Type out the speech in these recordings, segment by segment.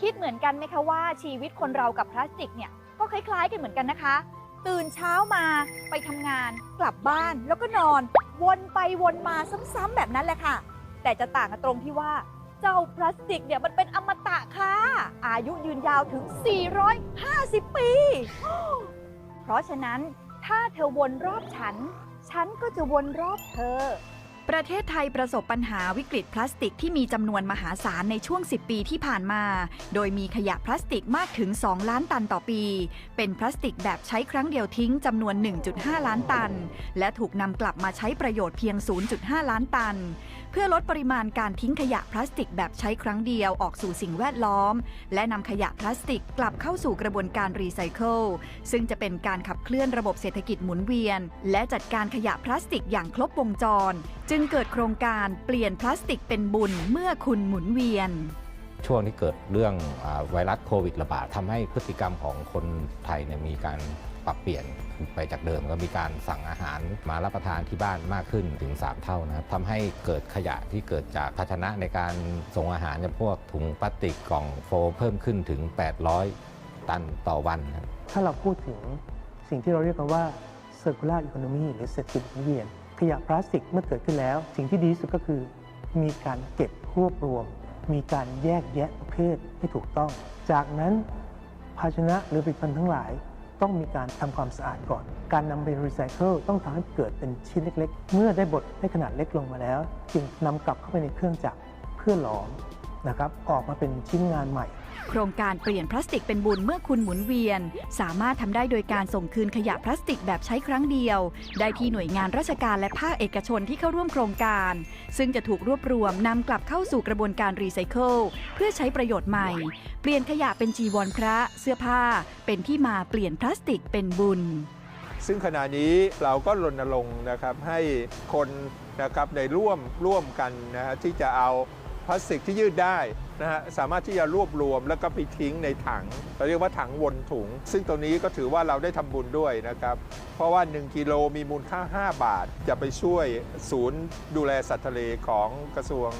คิดเหมือนกันไหมคะว่าชีวิตคนเรากับพลาสติกเนี่ยก็คล้ายๆกันเหมือนกันนะคะ ตื่นเช้ามาไปทำงาน กลับบ้านแล้วก็นอน วนไปวนมาซ้ำๆแบบนั้นแหละค่ะ แต่จะต่างกันตรงที่ว่า เจ้าพลาสติกเนี่ยมันเป็นอมตะค่ะ อายุยืนยาวถึง 450 ปี เพราะฉะนั้นถ้าเธอวนรอบฉัน ฉันก็จะวนรอบเธอ ประเทศไทยประสบปัญหาวิกฤตพลาสติกที่มีจำนวนมหาศาลในช่วง 10 ปีที่ผ่านมา โดยมีขยะพลาสติกมากถึง 2 ล้านตันต่อปี เป็นพลาสติกแบบใช้ครั้งเดียวทิ้งจำนวน 1.5 ล้านตัน และถูกนำกลับมาใช้ประโยชน์เพียง 0.5 ล้านตัน เพื่อลดปริมาณการทิ้งขยะพลาสติกแบบใช้ครั้งเดียวออกสู่สิ่งแวดล้อม และนำขยะพลาสติกกลับเข้าสู่กระบวนการรีไซเคิลซึ่งจะเป็นการขับเคลื่อนระบบเศรษฐกิจหมุนเวียน และจัดการขยะพลาสติกอย่างครบวงจร จึงเกิดโครงการเปลี่ยนพลาสติกเป็นบุญเมื่อคุณหมุนเวียน ช่วงที่เกิดเรื่องอไวรัสโควิดระบาดทำให้พฤติกรรมของคนไทยเนี่ยมีการปรับเปลี่ยนไปจากเดิมก็มีการสั่งอาหารมารับประทานที่บ้านมากขึ้นถึง 3 เท่านะครับทำให้เกิดขยะที่เกิดจากภาชนะในการส่งอาหารพวกถุงพลาสติกกล่องโฟมเพิ่มขึ้นถึง 800 ตันต่อวันครับถ้าเราพูดถึงสิ่งที่เราเรียกกันว่า circular economy หรือเศรษฐกิจหมุนเวียน ขยะพลาสติกเมื่อเกิดขึ้นแล้ว สิ่งที่ดีที่สุดก็คือ มีการเก็บรวบรวม มีการแยกแยะประเภทให้ถูกต้อง จากนั้นภาชนะหรือผลิตภัณฑ์ทั้งหลาย ต้องมีการทำความสะอาดก่อน การนำไปรีไซเคิลต้องทำให้เกิดเป็นชิ้นเล็ก ๆ เมื่อได้บดให้ขนาดเล็กลงมาแล้ว จึงนำกลับเข้าไปในเครื่องจักรเพื่อหลอมนะครับออกมาเป็นชิ้นงานใหม่ โครงการเปลี่ยนพลาสติกเป็นบุญเมื่อคุณหมุนเวียน สามารถทำได้โดยการส่งคืนขยะพลาสติกแบบใช้ครั้งเดียว ได้ที่หน่วยงานราชการและภาคเอกชนที่เข้าร่วมโครงการ ซึ่งจะถูกรวบรวมนำกลับเข้าสู่กระบวนการรีไซเคิลเพื่อใช้ประโยชน์ใหม่ เปลี่ยนขยะเป็นจีวรพระ เสื้อผ้า เป็นที่มาเปลี่ยนพลาสติกเป็นบุญซึ่งขณะนี้เราก็รณรงค์นะครับให้คนนะครับในร่วมร่วมกันนะฮะที่จะเอา พลาสติกที่ยืดได้นะฮะสามารถที่จะรวบรวมแล้วก็ไปทิ้งในถังเราเรียกว่าถังวนถุง ซึ่งตรงนี้ก็ถือว่าเราได้ทำบุญด้วยนะครับ เพราะว่า 1 กิโลมีมูลค่า 5 บาท จะไปช่วยศูนย์ดูแลสัตว์ทะเลของกระทรวง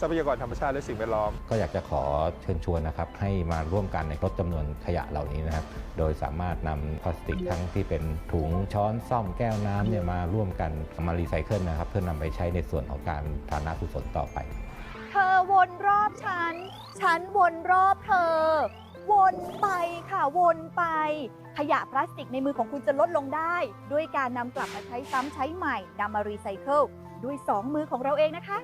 ทรัพยากรธรรมชาติและสิ่งแวดล้อม ก็อยากจะขอเชิญชวนนะครับให้มาร่วมกันในลดจำนวนขยะเหล่านี้นะครับ โดยสามารถนำพลาสติกทั้งที่เป็นถุงช้อนซ่อมแก้วน้ำเนี่ยมาร่วมกันมารีไซเคิลนะครับ เพื่อนำไปใช้ในส่วนของการทานากุศลต่อไป เธอวนรอบฉัน ฉันวนรอบเธอ วนไปค่ะวนไป ขยะพลาสติกในมือของคุณจะลดลงได้ ด้วยการนำกลับมาใช้ซ้ำใช้ใหม่นำมารีไซเคิลด้วยสองมือของเราเองนะคะ